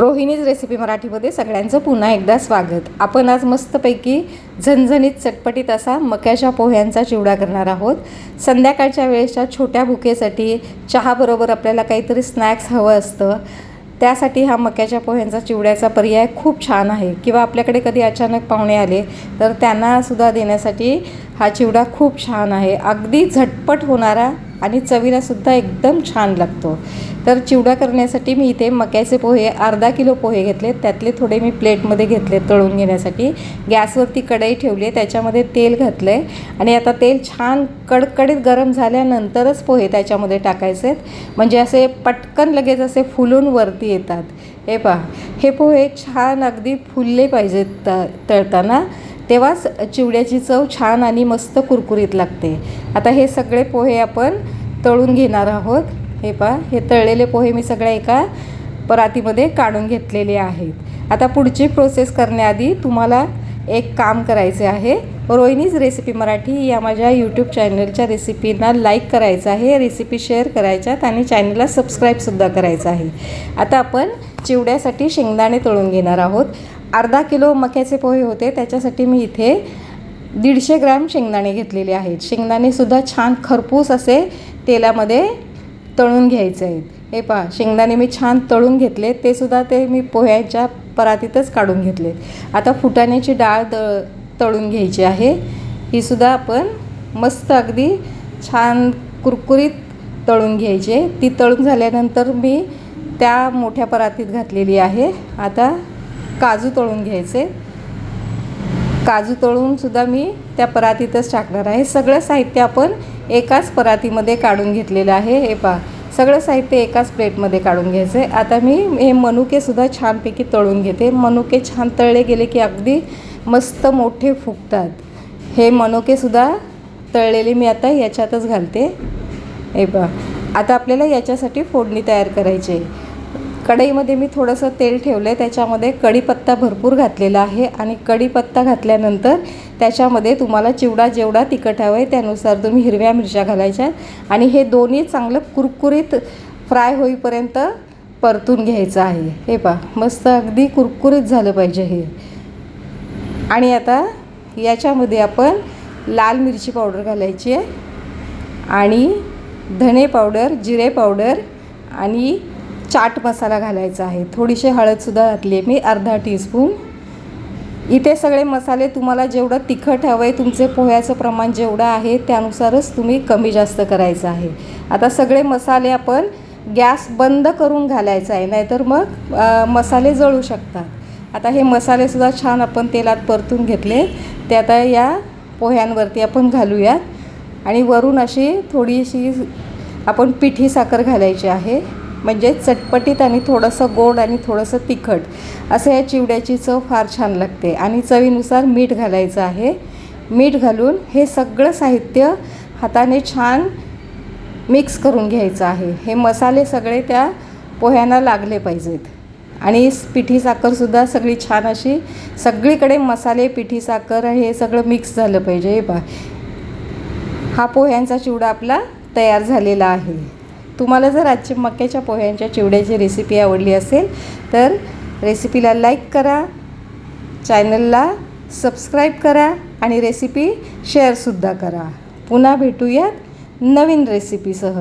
Rohini's recipe मराठीमध्ये सगळ्यांचं पुन्हा एकदा स्वागत. आपण आज मस्तपैकी झणझणीत चटपटीत असा मक्याच्या पोह्यांचा चिवडा करणार आहोत. संध्याकाळच्या वेळेच्या छोट्या भुकेसाठी चहाबरोबर आपल्याला काहीतरी स्नॅक्स हवं असतं. त्यासाठी हा मक्याच्या पोह्यांचा चिवड्याचा पर्याय खूप छान आहे. किंवा आपल्याकडे कधी अचानक पाहुणे आले तर त्यांनासुद्धा देण्यासाठी हा चिवडा खूप छान आहे. अगदी झटपट होणारा आणि चवीलासुद्धा एकदम छान लागतो. तर चिवडा करण्यासाठी मी इथे मक्याचे पोहे अर्धा किलो पोहे घेतले. त्यातले थोडे मी प्लेटमध्ये घेतले तळून घेण्यासाठी. गॅसवरती कढई ठेवली आहे त्याच्यामध्ये तेल घातलं आहे आणि आता तेल छान कडकडीत गरम झाल्यानंतरच पोहे त्याच्यामध्ये टाकायचे आहेत म्हणजे असे पटकन लगेच असे फुलून वरती येतात. हे पहा हे पोहे छान अगदी फुलले पाहिजेत त तळताना. तेव्हाच चिवड्याची चव छान आणि मस्त कुरकुरीत लागते. आता हे सगळे पोहे आपण तळून घेणार आहोत. हे पहा हे तळलेले पोहे मी सगळ्या एका परातीमध्ये काढून घेतलेले आहेत. आता पुढची प्रोसेस करण्याआधी तुम्हाला एक काम करायचे आहे. रोहिणीज रेसिपी मराठी या माझ्या यूट्यूब चॅनलच्या रेसिपींना लाईक करायचं आहे रेसिपी शेअर करायच्यात आणि चॅनलला सबस्क्राईबसुद्धा करायचं आहे. आता आपण चिवड्यासाठी शेंगदाणे तळून घेणार आहोत. अर्धा किलो मक्याचे पोहे होते त्याच्यासाठी मी इथे दीडशे ग्रॅम शेंगदाणे घेतलेले आहेत. शेंगदाणेसुद्धा छान खरपूस असे तेलामध्ये तळून घ्यायचे आहेत. हे पहा शेंगदाणे मी छान तळून घेतले ते सुद्धा ते मी पोह्याच्या परातीतच काढून घेतले आता फुटाण्याची डाळ द तळून घ्यायची आहे. ही सुद्धा आपण मस्त अगदी छान कुरकुरीत तळून घ्यायची. ती तळून झाल्यानंतर मी त्या मोठ्या परातीत घातलेली आहे. आता काजू तळून घ्यायचे. काजू तळूनसुद्धा मी त्या परातीतच टाकणार आहे. सगळं साहित्य आपण एकाच परातीमध्ये काढून घेतलेलं आहे. हे पा सगळं साहित्य एकाच प्लेटमध्ये काढून घ्यायचं आहे आता मी हे मनुकेसुद्धा छानपैकी तळून घेते. मनुके छान तळले गेले की अगदी मस्त मोठे फुगतात. हे मनुकेसुद्धा तळलेले मी आता याच्यातच घालते. हे पा आता आपल्याला याच्यासाठी फोडणी तयार करायची आहे. कढईमध्ये मी थोडंसं तेल ठेवलं आहे त्याच्यामध्ये कढीपत्ता भरपूर घातलेला आहे आणि कढीपत्ता घातल्यानंतर त्याच्यामध्ये तुम्हाला चिवडा जेवढा तिखट हवं आहे त्यानुसार तुम्ही हिरव्या मिरच्या घालायच्या आणि हे दोन्ही चांगलं कुरकुरीत फ्राय होईपर्यंत परतून घ्यायचं आहे. हे पहा मस्त अगदी कुरकुरीत झालं पाहिजे हे. आणि आता याच्यामध्ये आपण लाल मिरची पावडर घालायची आहे आणि धणे पावडर जिरे पावडर आणि चाट मसाला घालायचा आहे. थोडीशी हळदसुद्धा घातली आहे मी अर्धा टीस्पून इथे सगळे मसाले तुम्हाला जेवढं तिखट हवं आहे तुमचे पोह्याचं प्रमाण जेवढं आहे त्यानुसारच तुम्ही कमी जास्त करायचं आहे. आता सगळे मसाले आपण गॅस बंद करून घालायचा आहे नाहीतर मग मसाले जळू शकतात. आता हे मसालेसुद्धा छान आपण तेलात परतून घेतले. ते आता या पोह्यांवरती आपण घालूयात. आणि वरून अशी थोडीशी आपण पिठी साखर घालायची आहे. म्हणजे चटपटीत आणि थोडंसं गोड आणि थोडंसं तिखट असं या चिवड्याची चव फार छान लागते. आणि चवीनुसार मीठ घालायचं आहे. मीठ घालून हे सगळं साहित्य हाताने छान मिक्स करून घ्यायचं आहे. हे मसाले सगळे त्या पोह्यांना लागले पाहिजेत. आणि पिठी साखरसुद्धा सगळी छान अशी सगळीकडे मसाले पिठी साखर हे सगळं मिक्स झालं पाहिजे. हे पा हा पोह्यांचा चिवडा आपला तयार झालेला आहे. तुम्हाला जर आजची मक्याच्या पोह्यांच्या चिवड्याची रेसिपी आवडली असेल तर रेसिपीला लाईक करा चॅनलला सबस्क्राईब करा आणि रेसिपी शेअरसुद्धा करा. पुन्हा भेटूयात नवीन रेसिपीसह